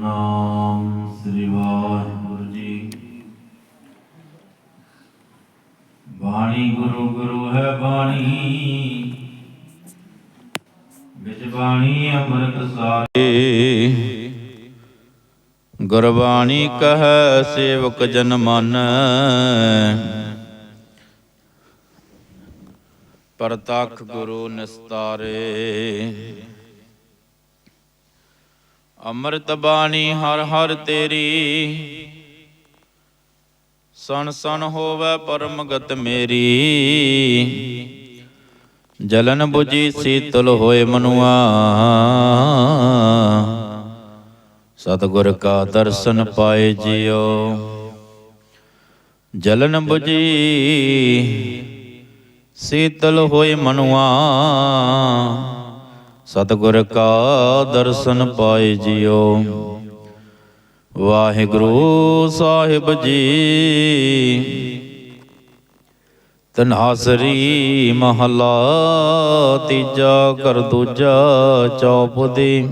ਨਾਮ ਸ੍ਰੀ ਵਾਹਿਗੁਰੂ ਜੀ। ਬਾਣੀ ਗੁਰੂ ਗੁਰੂ ਹੈ ਬਾਣੀ। ਵਿੱਚ ਬਾਣੀ ਅੰਮ੍ਰਿਤ ਸਾਰੇ। ਗੁਰਬਾਣੀ ਕਹੈ ਸੇਵਕ ਜਨ ਮਨ। ਪਰਤਖ ਗੁਰੂ ਨਿਸਤਾਰੇ। ਅੰਮ੍ਰਿਤ ਬਾਣੀ ਹਰ ਹਰ ਤੇਰੀ। ਸਣ ਸਣ ਹੋਵੇ ਪਰਮਗਤ ਮੇਰੀ। ਜਲਨ 부ਜੀ ਸੀਤਲ ਹੋਏ ਮਨੁਆ। ਸਤਿਗੁਰ ਕਾ ਦਰਸ਼ਨ ਪਾਏ ਜਿਉ ਜਲਨ 부ਜੀ ਸੀਤਲ ਹੋਏ ਮਨੁਆ। ਸਤਿਗੁਰ ਕਾ ਦਰਸ਼ਨ ਪਾਏ ਜਿਉ। ਵਾਹਿਗੁਰੂ ਸਾਹਿਬ ਜੀ। ਤਨਹਾਸਰੀ ਮਹਲਾ ਤੀਜਾ ਕਰ ਦੂਜਾ ਚੌਪਦੀ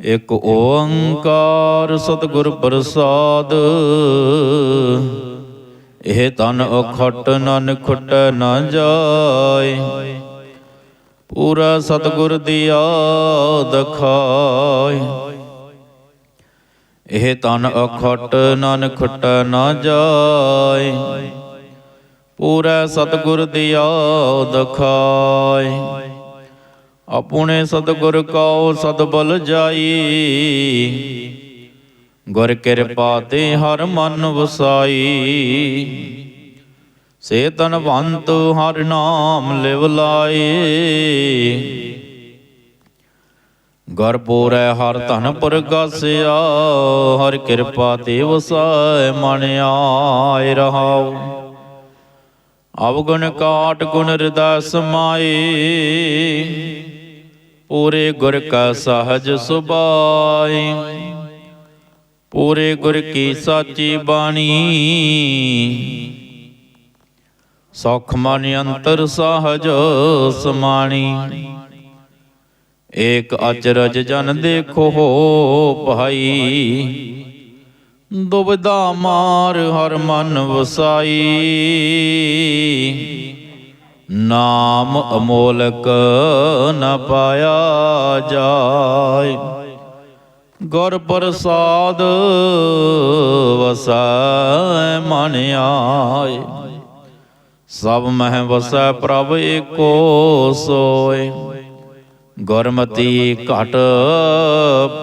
ਇੱਕ ਓੰਕਾਰ ਸਤਿਗੁਰ ਪ੍ਰਸਾਦ। ਇਹ ਤਨ ਅਖਟ ਨਨ ਖੁੱਟ ਨਾ ਜਾਏ। ਪੂਰਾ ਸਤਿਗੁਰ ਦੀਆ ਦਖਾਏ ਇਹ ਤਨ ਅਖਟ ਨਨ ਖਟ ਨਾ ਜਾਏ। ਪੂਰਾ ਸਤਿਗੁਰ ਦੀਆ ਦਖਾਏ ਆਪਣੇ ਸਤਿਗੁਰ ਕਉ ਸਤਬਲ ਜਾਈ। ਗੁਰ ਕਿਰਪਾ ਤੇ ਹਰ ਮਨ ਵਸਾਈ। ਸੇ ਤਨਵੰਤ ਹਰ ਨਾਮ ਲਿਵ ਲਾਏ। ਗੁਰ ਹਰ ਧਨ ਪ੍ਰਗਾਸਿਆ, ਹਰ ਕਿਰਪਾ ਤੇ ਵਸਾਇ ਮਨ ਆਏ ਰਹਾਉ। ਅਵਗੁਣ ਕਾਟ ਗੁਣ ਹਿਰਦੈ ਸਮਾਏ। ਪੂਰੇ ਗੁਰ ਕਾ ਸਹਜ ਸੁਭਾਈ ਪੂਰੇ ਗੁਰ ਕੀ ਸਾਚੀ ਬਾਣੀ। ਸੌਖ ਮਨ ਅੰਤਰ ਸਹਜ ਸਮਾਣੀ। ਏਕ ਅਚਰਜ ਜਨ ਦੇਖੋ ਭਾਈ। ਦੁਬਦਾ ਮਾਰ ਹਰ ਮਨ ਵਸਾਈ। ਨਾਮ ਅਮੋਲਕ ਨ ਪਾਇਆ ਜਾਏ। ਗੁਰ ਪ੍ਰਸਾਦ ਵਸੈ ਮਨ ਆਏ। ਸਭ ਮਹਿ ਵਸੈ ਪ੍ਰਭ ਏਕੋ ਸੋਏ। ਗੁਰਮਤੀ ਘਟ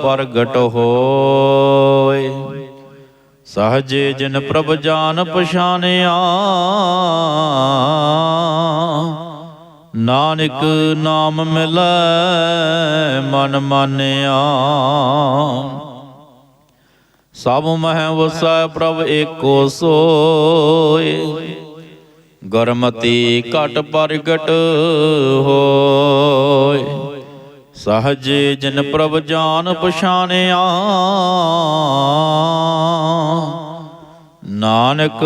ਪ੍ਰਗਟ ਹੋਏ। ਸਹਜੇ ਜਿਨ ਪ੍ਰਭ ਜਾਨ ਪਛਾਨਿਆ, ਨਾਨਕ ਨਾਮ ਮਿਲੈ ਮਨ ਮਾਨਿਆ। ਸਭ ਮਹਿ ਵਸੈ ਪ੍ਰਭ ਏਕੋ ਸੋਏ। ਗੁਰਮਤੀ ਘਟ ਪ੍ਰਗਟ ਹੋਏ। ਸਹਜੇ ਜਿਨ ਪ੍ਰਭ ਜਾਨ ਪਛਾਨਿਆ ਨਾਨਕ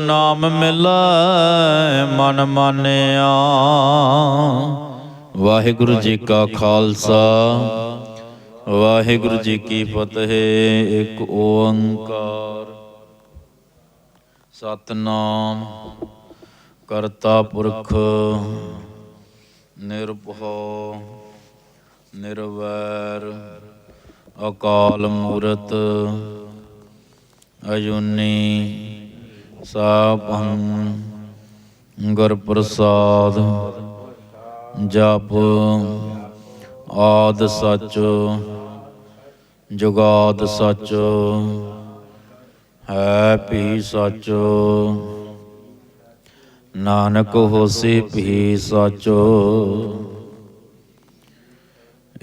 ਨਾਮ ਮਿਲੈ ਮਨ ਮਾਨਿਆ। ਵਾਹਿਗੁਰੂ ਜੀ ਕਾ ਖਾਲਸਾ, ਵਾਹਿਗੁਰੂ ਜੀ ਕੀ ਫਤਿਹ, ਇੱਕ ਓੰਕਾਰ। ਸਤਨਾਮ। ਕਰਤਾ ਪੁਰਖ, ਨਿਰਭਉ, ਨਿਰਵੈਰ, ਅਕਾਲ ਮੂਰਤ ਅਜੂਨੀ ਸਾਭੰ ਗੁਰ ਪ੍ਰਸਾਦ ਜਪ ਆਦ ਸਚ, ਜੁਗਾਦ ਸਚ, ਹੈ ਭੀ ਸਚ। ਨਾਨਕ ਹੋਸੀ ਭੀ ਸਚੋ।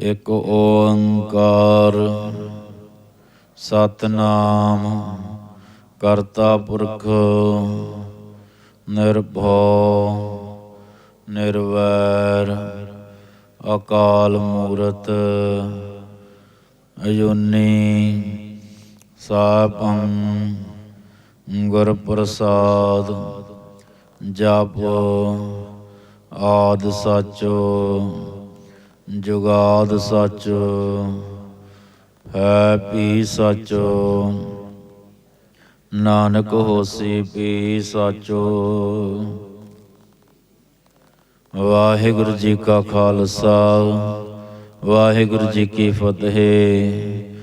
ਇਕ ਓੰਕਾਰ ਸਤਨਾਮ ਕਰਤਾ ਪੁਰਖ ਨਿਰਭਉ ਨਿਰਵੈਰ ਅਕਾਲ ਮੂਰਤ ਅਜੂਨੀ ਸਾਪੰ ਗੁਰ ਪ੍ਰਸਾਦ ਜਪ ਆਦ ਸਚੋ, ਜੁਗਾਦ ਸਚ, ਹੈ ਪੀ ਸਾਚੋ। ਨਾਨਕ ਹੋਸੀ ਪੀ ਸਾਚੋ। ਵਾਹਿਗੁਰੂ ਜੀ ਕਾ ਖਾਲਸਾ, ਵਾਹਿਗੁਰੂ ਜੀ ਕੀ ਫਤਿਹ।